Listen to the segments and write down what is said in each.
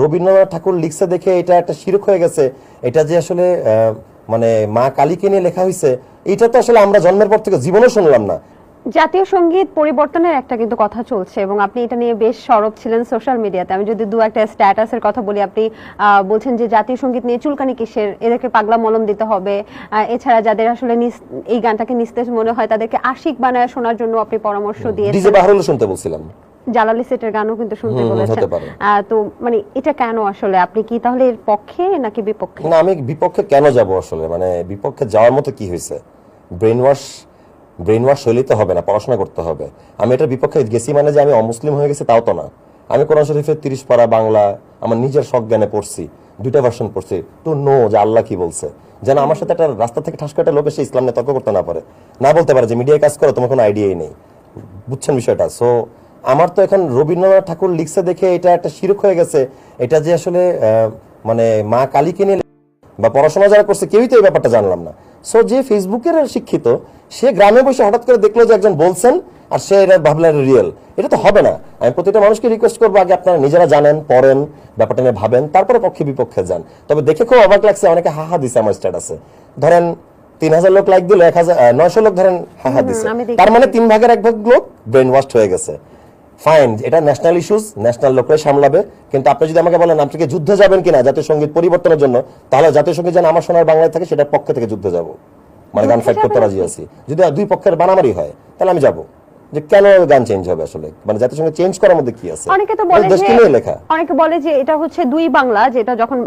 রবীন্দ্রনাথ ঠাকুর লিখছে দেখে এটা একটা শিরক হয়ে গেছে। এটা যে আসলে মানে মা কালীকে নিয়ে লেখা হয়েছে এটা তো আসলে আমরা জন্মের পর থেকে জীবনও শুনলাম না। জাতীয় সংগীত পরিবর্তনের একটা কিন্তু কথা চলছে এবং আপনি এটা নিয়ে বেশ সরব ছিলেন সোশ্যাল মিডিয়াতে আমি যদি দু একটা স্ট্যাটাসের কথা বলি আপনি বলছেন যে জাতীয় সংগীত নিয়ে চুলকানি কিসের? এদেরকে পাগলা মলম দিতে হবে। এছাড়া যাদের আসলে এই গানটাকে নিস্তেজ মনে হয় তাদেরকে আশিক বানায় শোনার জন্য আপনি পরামর্শ ডিজে দিয়েছেন শুনতে বলছিলাম। জালালি সেটের গানও কিন্তু শুনতে বলেছেন। তো মানে এটা কেন আসলে? আপনি কি তাহলে এর পক্ষে নাকি বিপক্ষে? না আমি বিপক্ষে কেন যাব আসলে? মানে বিপক্ষে যাওয়ার মতো কি হয়েছে? ব্রেন ওয়াশ ব্রেন ওয়াশ হইলেই তো হবে না, পড়াশোনা করতে হবে। আমি এটার বিপক্ষে গেছি মানে যে আমি অমুসলিম হয়ে গেছি তাও তো না। আমি কোরআন শরীফের তিরিশ পারা বাংলা, আমার নিজের শখ জ্ঞানে পড়ছি, দুইটা ভার্সন পড়ছি টু নো যে আল্লাহ কি বলছে। যেন আমার সাথে একটা রাস্তা থেকে ঠাস একটা লোক এসে ইসলাম নিয়ে তর্ক করতে না পারে। না বলতে পারে যে মিডিয়ায় কাজ করো, তোমার কোনো আইডিয়াই নেই। বুঝছেন বিষয়টা? সো আমার তো এখন রবীন্দ্রনাথ ঠাকুর লিখছে দেখে এটা একটা শিরক হয়ে গেছে। এটা যে আসলে মানে মা কালীকে নিয়ে বা পড়াশোনা যারা করছে, কেউই তো এই ব্যাপারটা জানলাম না। সো যে ফেসবুকের শিক্ষিত সে গ্রামে বসে হঠাৎ করে দেখল যে একজন বলছেন আর সে এটা ভাবলেন রিয়েল এটা তো হবে না। আমি প্রতিটা মানুষকে রিকোয়েস্ট করব আগে আপনারা নিজেরা জানেন পড়েন ব্যাপারটা নিয়ে ভাবেন তারপরে পক্ষে বিপক্ষে যান। তবে দেখে খুব অবাক লাগছে অনেকে হাহা দিছে আমার স্ট্যাটাসে ধরেন তিন হাজার লোক লাইক দিল এক হাজার নয়শো লোক ধরেন হাহা দিছে। তার মানে তিন ভাগের এক ভাগ লোক ব্রেন ওয়াশ হয়ে গেছে। ফাইন এটা ন্যাশনাল ইস্যুস ন্যাশনাল লোকরাই সামলাবে। কিন্তু আপনি যদি আমাকে বলেন আপনি কি যুদ্ধে যাবেন কিনা জাতীয় সংগীত পরিবর্তনের জন্য তাহলে জাতীয় সংগীত যেন আমার সোনার বাংলায় থাকে সেটার পক্ষে থেকে যুদ্ধে যাব। মানে গান ফাইট করতে রাজি আছি। যদি দুই পক্ষের বানামারি হয় তাহলে আমি যাব। যে কেন গান চেঞ্জ হবে আসলে? মানে সংগীত চেঞ্জ করার মধ্যে কি আছে? অনেকে তো বলে ওই যে লেখা। অনেকে বলে যে এটা হচ্ছে দুই বাংলা যেটা যখন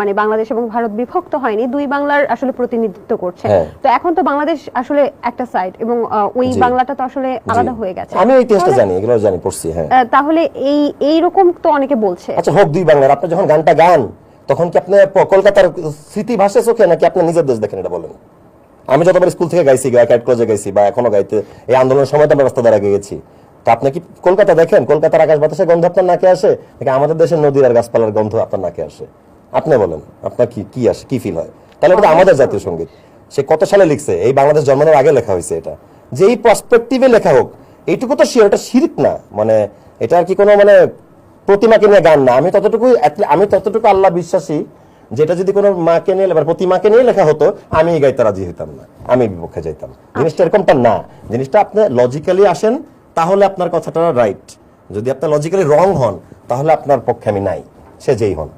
মানে বাংলাদেশ এবং ভারত বিভক্ত হয়নি দুই বাংলার আসলে প্রতিনিধিত্ব করছে। হ্যাঁ। তো এখন তো বাংলাদেশ আসলে একটা সাইড এবং ওই বাংলাটা তো আসলে আলাদা হয়ে গেছে। আমি এই তাহলে- জানি এগুলো জানি পড়ছি হ্যাঁ। তাহলে এই এই রকম তো অনেকে বলছে। আচ্ছা হোক দুই বাংলার আপনি যখন গানটা গান তখন কি আপনি কলকাতার স্মৃতি ভাষা চোখে নাকি আপনি নিজের দেশ দেখেন এটা বলেন? আমি যতবার স্কুল থেকে গাইছি ক্যাট ক্লোজে গাইছি, বা এখনও গাইতে, এই আন্দোলনের সময় তো আমরা রাস্তা দ্বারা গেছি। তো আপনি কি কলকাতা দেখেন? কলকাতার আকাশ বাতাসের গন্ধ আপনার নাকে আসে? নাকি আমাদের দেশের নদীর আর গাছপালার গন্ধ আপনার নাকে আসে? আপনি বলেন, আপনার কি কি আসে, কি ফিল হয়? তাহলে এটা আমাদের জাতীয় সংগীত। সে কত সালে লিখছে? এই বাংলাদেশ জন্মানোর আগে লেখা হয়েছে এটা। যে এই পার্সপেক্টিভে লেখা হোক, এইটুকু তো শিওর এটা শিরিক না। মানে এটা আর কি কোনো মানে প্রতিমাকে নিয়ে গান না। আমি ততটুকু আমি ততটুকু আল্লাহ বিশ্বাসী যেটা যদি কোনো মাকে নিয়ে এবার প্রতিমাকে নিয়ে লেখা হতো আমি এই গাইতে রাজি হইতাম না আমি বিপক্ষে যাইতাম। জিনিসটা এরকমটা না। জিনিসটা আপনি লজিক্যালি আসেন তাহলে আপনার কথাটা রাইট যদি আপনার লজিক্যালি রং হন তাহলে আপনার পক্ষে আমি নাই সে যেই হন।